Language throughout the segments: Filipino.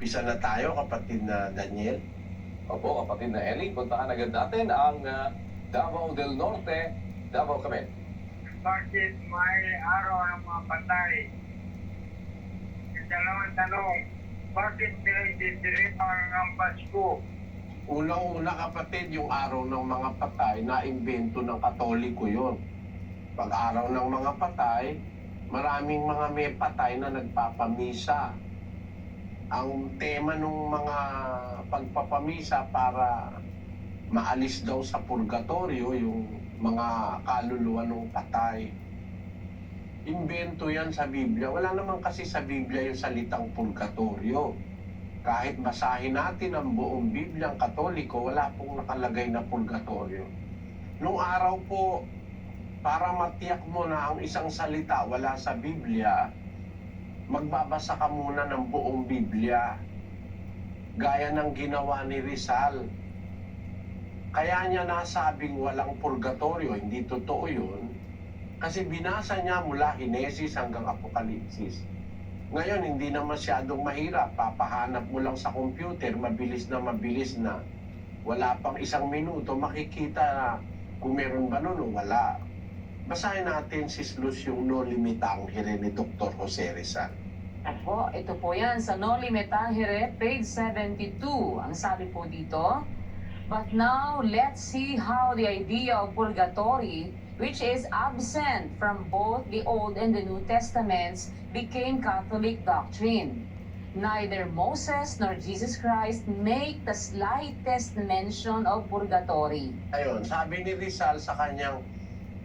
Pisa na tayo, kapatid na Daniel. Opo, kapatid na Eli, puntahan agad natin ang ah, Davao del Norte, Davao kami. bakit may araw ng mga patay? Dalawang tanong, bakit pinagdidiripan ng Pasko? Unang-una kapatid, yung araw ng mga patay, na-imbento ng katoliko yon. Pag araw ng mga patay, maraming mga may patay na nagpapamisa. Ang tema ng mga pagpapamisa para maalis daw sa purgatorio yung mga kaluluwa ng patay. Imbento yan sa Biblia. Wala naman kasi sa Biblia yung salitang purgatorio kahit basahin natin ang buong Biblia ang Katoliko, wala pong nakalagay na purgatorio. Nung araw po, para matiyak mo na ang isang salita wala sa Biblia, magbabasa ka muna ng buong Biblia. Gaya ng ginawa ni Rizal. Kaya niya nasabing walang purgatorio, hindi totoo yun. Kasi binasa niya mula Hinesis hanggang Apokalipsis. Ngayon, hindi na masyadong mahirap. Papahanap mo lang sa computer, mabilis na mabilis na. Wala pang isang minuto, makikita na kung meron ba nun o wala. Basahin natin si Slus yung No Limitang Hire ni Dr. Jose Rizal. Ako, ito po yan sa Noli Me Tangere, page 72. Ang sabi po dito, But now, let's see how the idea of purgatory, which is absent from both the Old and the New Testaments, became Catholic doctrine. Neither Moses nor Jesus Christ make the slightest mention of purgatory. Ayun, sabi ni Rizal sa kanyang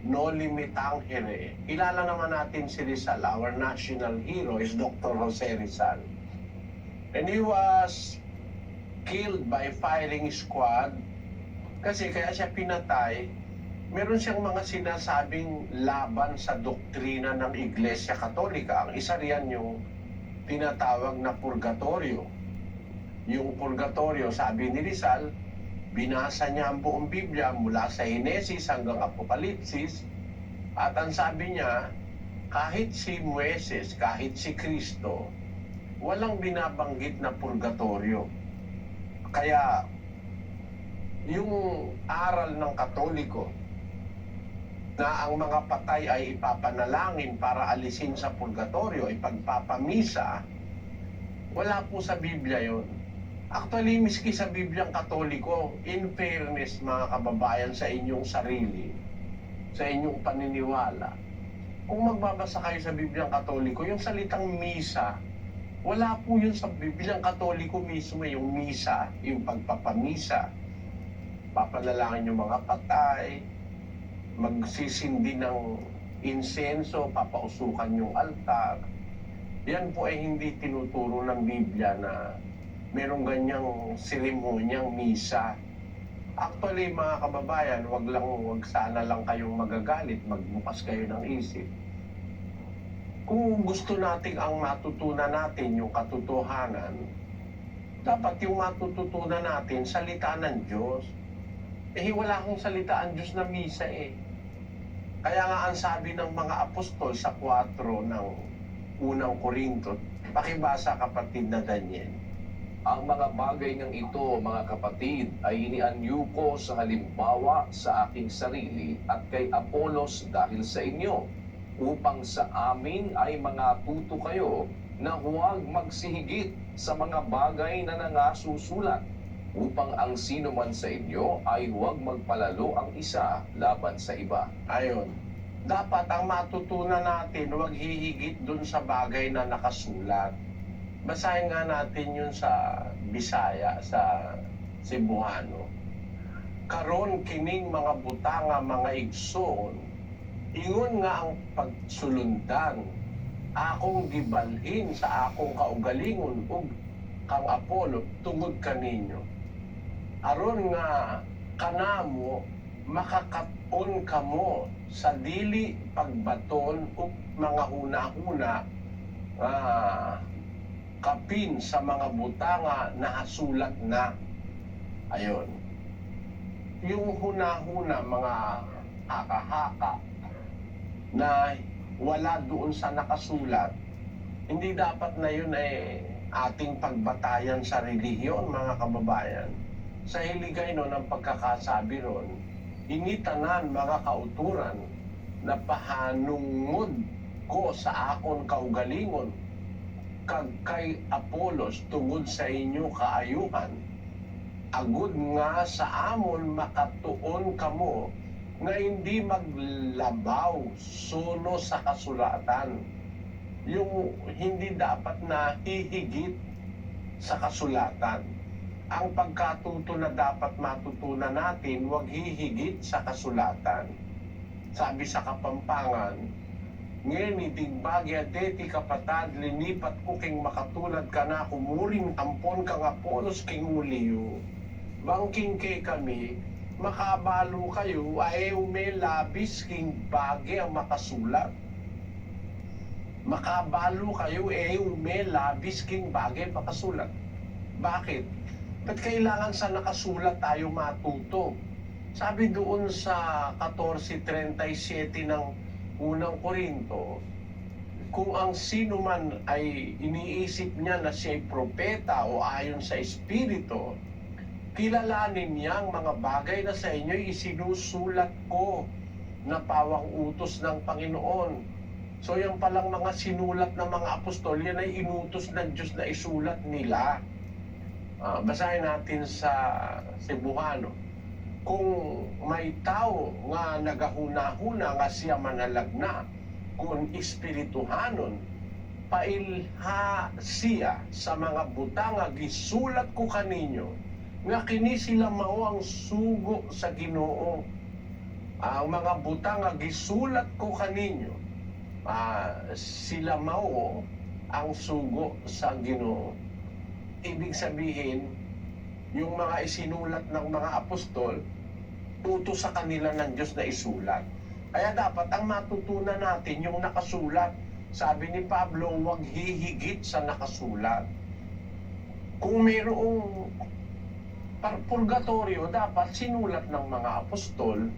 No Limitang Hire. Kilala naman natin si Rizal. Our national hero is Dr. Jose Rizal. And he was killed by firing squad kasi kaya siya pinatay meron siyang mga sinasabing laban sa doktrina ng Iglesia Katolika. Ang isa riyan yung tinatawag na purgatorio. Yung purgatorio, sabi ni Rizal, binasa niya ang buong Biblia mula sa Hinesis hanggang Apokalipsis. At ang sabi niya, kahit si Mueses, kahit si Kristo, walang binabanggit na purgatorio. Kaya yung aral ng Katoliko na ang mga patay ay ipapanalangin para alisin sa purgatorio, ipagpapamisa, wala po sa Biblia yon. Actually, miski sa Bibliang Katoliko, in fairness mga kababayan sa inyong sarili, sa inyong paniniwala, kung magbabasa kayo sa Bibliang Katoliko, yung salitang misa, wala po yun sa Bibliang Katoliko mismo, yung misa, yung pagpapamisa. Papanalangin yung mga patay, magsisindi ng insenso, papausukan yung altar. Yan po ay hindi tinuturo ng Biblia na merong ganyang seremonyang misa. Actually, mga kababayan, wag lang, wag sana lang kayong magagalit, magbukas kayo ng isip. Kung gusto nating ang matutunan natin yung katotohanan, dapat yung matututunan natin, salita ng Diyos. Eh, wala akong salita ang Diyos na misa eh. Kaya nga ang sabi ng mga apostol sa 4 ng unang Korinto, pakibasa kapatid na Daniel. Ang mga bagay ng ito, mga kapatid, ay inianyo ko sa halimbawa sa aking sarili at kay Apolos dahil sa inyo, upang sa amin ay mga tuto kayo na huwag magsihigit sa mga bagay na nangasusulat, upang ang sino man sa inyo ay huwag magpalalo ang isa laban sa iba. Ayon. Dapat ang matutunan natin, huwag hihigit dun sa bagay na nakasulat. Basahin nga natin yun sa Bisaya, sa Cebuano. Karon kining mga butanga, mga igsoon, ingon nga ang pagsulundan, akong gibalhin sa akong kaugalingon ug kang Apollo tungod kaninyo. Aron nga kanamo makakaton kamo sa dili pagbaton ug mga huna-huna ah, kapin sa mga butanga na hasulat na. Ayon. Yung huna-huna, mga haka-haka na wala doon sa nakasulat, hindi dapat na yun ay ating pagbatayan sa relihiyon, mga kababayan. Sa hiligay no ng pagkakasabi ron, initanan mga kauturan na pahanungod ko sa akon kaugalingon kag kay Apolos tungod sa inyo kaayuhan agud nga sa amon makatuon kamo nga hindi maglabaw suno sa kasulatan. Yung hindi dapat na hihigit sa kasulatan. Ang pagkatuto na dapat matutunan natin huwag hihigit sa kasulatan. Sabi sa Kapampangan ngayon itigbagi adeti kapatad linipat ko king makatulad ka na kumuring ampon kang apolos king uliyo bangking kay kami makabalo kayo ay umelabis king bagi ang makasulat makabalo kayo eh umelabis king bagay makasulat bakit? Ba't kailangan sa nakasulat tayo matuto? Sabi doon sa 14.37 ng unang Korinto, kung ang sino man ay iniisip niya na siya'y propeta o ayon sa Espiritu, kilalanin niya ang mga bagay na sa inyo isinusulat ko na pawang utos ng Panginoon. So yan palang mga sinulat ng mga apostol, yan ay inutos ng Diyos na isulat nila. Ah, basahin natin sa Cebuano. Kung may tao nga nagahuna-huna nga siya manalagna, kung espirituhanon, pailha siya sa mga butang nga gisulat ko kaninyo, nga kini sila mao ang sugo sa Ginoo. Ang mga butang nga gisulat ko kaninyo, ah, sila mao ang sugo sa Ginoo ibig sabihin, yung mga isinulat ng mga apostol, tuto sa kanila ng Diyos na isulat. Kaya dapat ang matutunan natin yung nakasulat. Sabi ni Pablo, huwag hihigit sa nakasulat. Kung mayroong purgatorio, dapat sinulat ng mga apostol.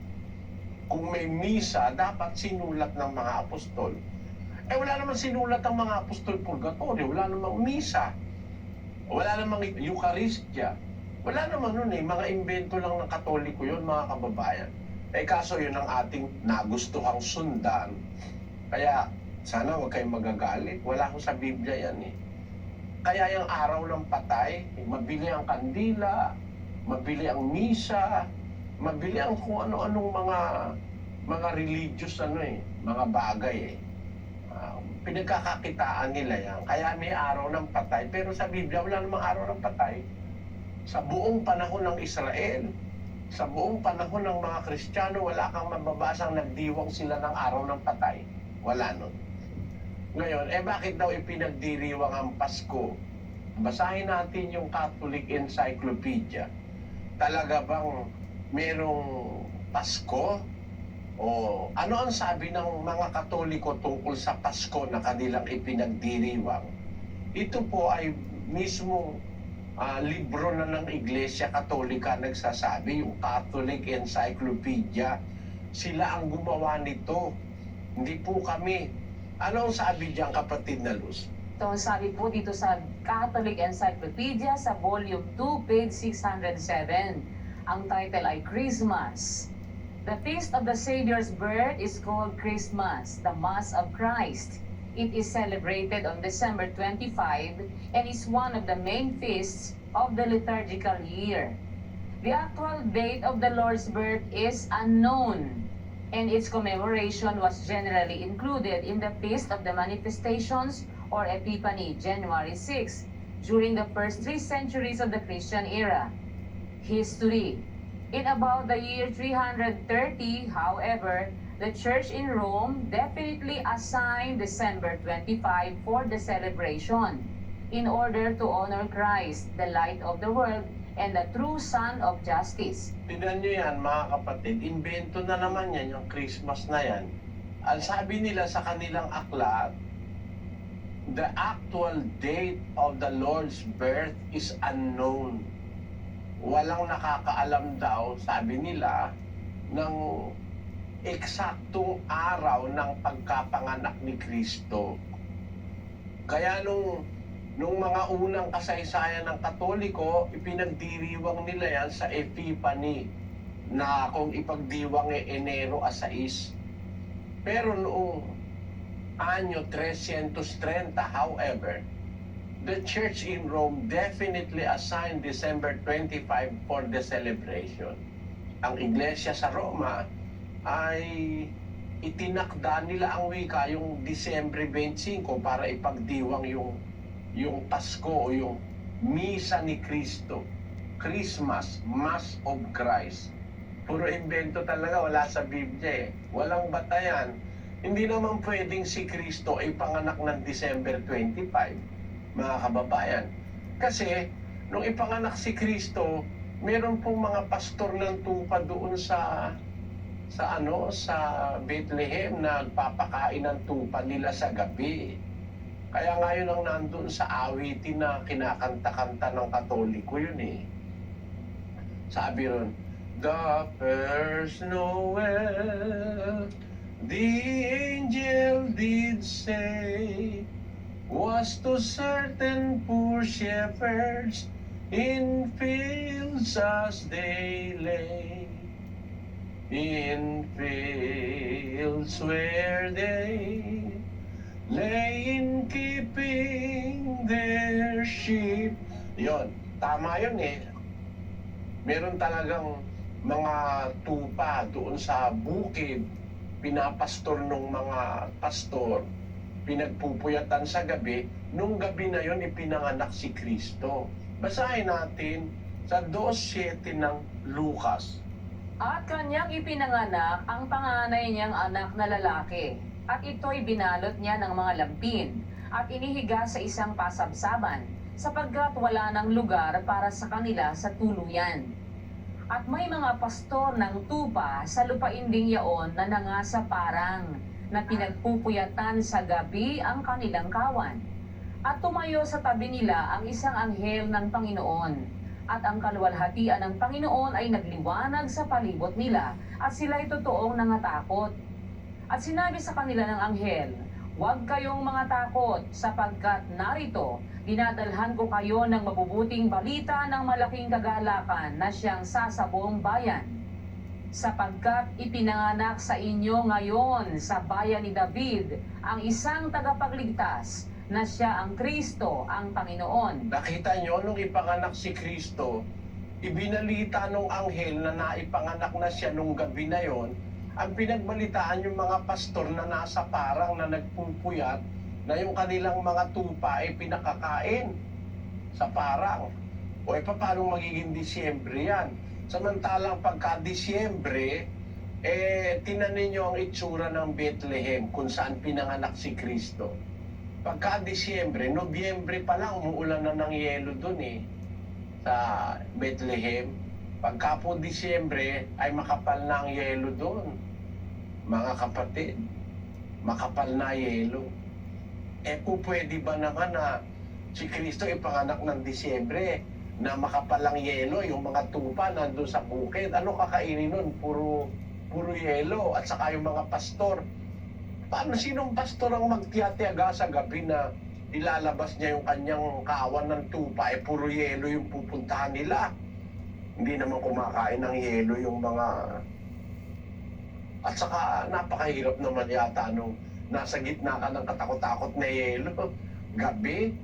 Kung may misa, dapat sinulat ng mga apostol. Eh wala naman sinulat ng mga apostol purgatorio, wala namang misa. Wala namang Eucharistia. Wala naman nun eh. Mga invento lang ng Katoliko yun, mga kababayan. Eh kaso yun ang ating nagustuhang sundan. Kaya sana huwag kayong magagalit. Wala ko sa Biblia yan eh. Kaya yung araw ng patay, mabili ang kandila, mabili ang misa, mabili ang kung ano-anong mga mga religious ano eh, mga bagay eh. Ah, pinagkakakitaan nila yan. Kaya may araw ng patay. Pero sa Biblia, wala namang araw ng patay. Sa buong panahon ng Israel, sa buong panahon ng mga Kristiyano, wala kang mababasang nagdiwang sila ng araw ng patay. Wala nun. Ngayon, eh bakit daw ipinagdiriwang ang Pasko? Basahin natin yung Catholic Encyclopedia. Talaga bang merong Pasko? O ano ang sabi ng mga Katoliko tungkol sa Pasko na kanilang ipinagdiriwang? Ito po ay mismo ah, libro na ng Iglesia Katolika nagsasabi, yung Catholic Encyclopedia. Sila ang gumawa nito. Hindi po kami. Ano ang sabi diyan kapatid na Luz? Ito sabi po dito sa Catholic Encyclopedia sa Volume 2, page 607. Ang title ay Christmas. The feast of the Savior's birth is called Christmas, the Mass of Christ. It is celebrated on December 25 and is one of the main feasts of the liturgical year. The actual date of the Lord's birth is unknown, and its commemoration was generally included in the Feast of the Manifestations or Epiphany, January 6, during the first three centuries of the Christian era. History In about the year 330, however, the church in Rome definitely assigned December 25 for the celebration in order to honor Christ, the light of the world and the true Son of Justice. Tignan nyo yan mga kapatid, invento na naman yan, yung Christmas na yan. Ang sabi nila sa kanilang aklat, the actual date of the Lord's birth is unknown. Walang nakakaalam daw, sabi nila, ng eksaktong araw ng pagkapanganak ni Kristo. Kaya nung nung mga unang kasaysayan ng Katoliko, ipinagdiriwang nila yan sa Epiphany na kung ipagdiwang e Enero a 6. Pero noong anyo 330, however, the church in Rome definitely assigned December 25 for the celebration. Ang iglesia sa Roma ay itinakda nila ang wika yung Disyembre 25 para ipagdiwang yung yung Pasko o yung Misa ni Kristo. Christmas, Mass of Christ. Puro invento talaga, wala sa Biblia eh. Walang batayan. Hindi naman pwedeng si Kristo ay panganak ng December 25, mga kababayan. Kasi, nung ipanganak si Kristo, meron pong mga pastor ng tupa doon sa sa ano sa Bethlehem na nagpapakain ng tupa nila sa gabi. Kaya nga yun ang nandun sa awitin na kinakanta-kanta ng Katoliko yun eh. Sabi ron, The first Noel, the angel did say, was to certain poor shepherds in fields as they lay. In fields where they lay in keeping their sheep. Yon, tama yun eh. Meron talagang mga tupa doon sa bukid, pinapastor ng mga pastor, pinagpupuyatan sa gabi, nung gabi na yon ipinanganak si Kristo. Basahin natin sa 2.7 ng Lucas. At kanyang ipinanganak ang panganay niyang anak na lalaki. At ito'y binalot niya ng mga lampin at inihiga sa isang pasabsaban sapagkat wala ng lugar para sa kanila sa tuluyan. At may mga pastor ng tupa sa lupain ding yaon na nangasa parang na pinagpupuyatan sa gabi ang kanilang kawan. At tumayo sa tabi nila ang isang anghel ng Panginoon at ang kaluwalhatian ng Panginoon ay nagliwanag sa palibot nila at sila'y totoong nangatakot. At sinabi sa kanila ng anghel, Huwag kayong mga takot sapagkat narito, dinadalhan ko kayo ng mabubuting balita ng malaking kagalakan na siyang sasabuong bayan. Sapagkat ipinanganak sa inyo ngayon sa bayan ni David ang isang tagapagligtas na siya ang Kristo, ang Panginoon. Nakita nyo, nung ipanganak si Kristo, ibinalita nung anghel na naipanganak na siya nung gabi na yon, ang pinagbalitaan yung mga pastor na nasa parang na nagpupuyat na yung kanilang mga tupa ay pinakakain sa parang. O e paano magiging Disyembre yan? Samantalang pagka Disyembre, eh, tinanin nyo ang itsura ng Bethlehem kung saan pinanganak si Kristo. Pagka Disyembre, Nobyembre pa lang, umuulan na ng yelo dun eh, sa Bethlehem. Pagka po Disyembre, ay makapal na ang yelo doon. Mga kapatid, makapal na yelo. Eh po pwede ba naman na si Kristo ipanganak ng Disyembre na makapalang yelo, yung mga tupa nandun sa bukid. Ano kakainin nun? Puro, puro yelo. At saka yung mga pastor. Paano sinong pastor ang magtiyatiyaga sa gabi na ilalabas niya yung kanyang kawan ng tupa, eh puro yelo yung pupuntahan nila. Hindi naman kumakain ng yelo yung mga... At saka napakahirap naman yata nung nasa gitna ka ng katakot-takot na yelo. Gabi,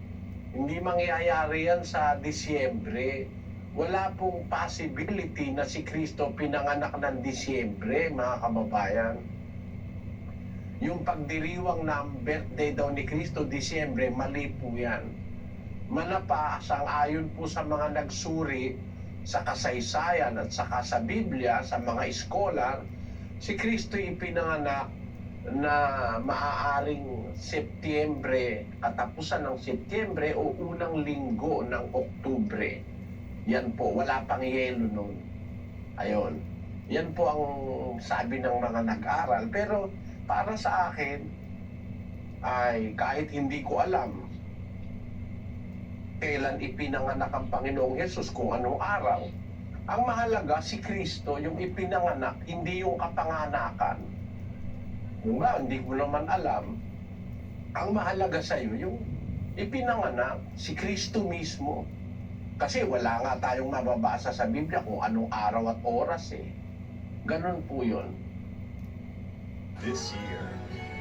hindi mangyayari yan sa Disyembre. Wala pong possibility na si Kristo pinanganak ng Disyembre, mga kababayan. Yung pagdiriwang ng birthday daw ni Kristo, Disyembre, mali po yan. Manapa, sang ayon po sa mga nagsuri sa kasaysayan at saka sa Biblia, sa mga scholar, si Kristo ipinanganak na maaaring Setyembre, katapusan ng Setyembre o unang linggo ng Oktubre. Yan po, wala pang yelo nun. Ayon. Yan po ang sabi ng mga nag-aral. Pero para sa akin, ay kahit hindi ko alam kailan ipinanganak ang Panginoong Yesus kung anong araw. Ang mahalaga si Kristo, yung ipinanganak, hindi yung kapanganakan. Kung nga, hindi ko naman alam, ang mahalaga sa iyo yung ipinanganak si Kristo mismo. Kasi wala nga tayong mababasa sa Biblia kung anong araw at oras eh. Ganon po yun. This year,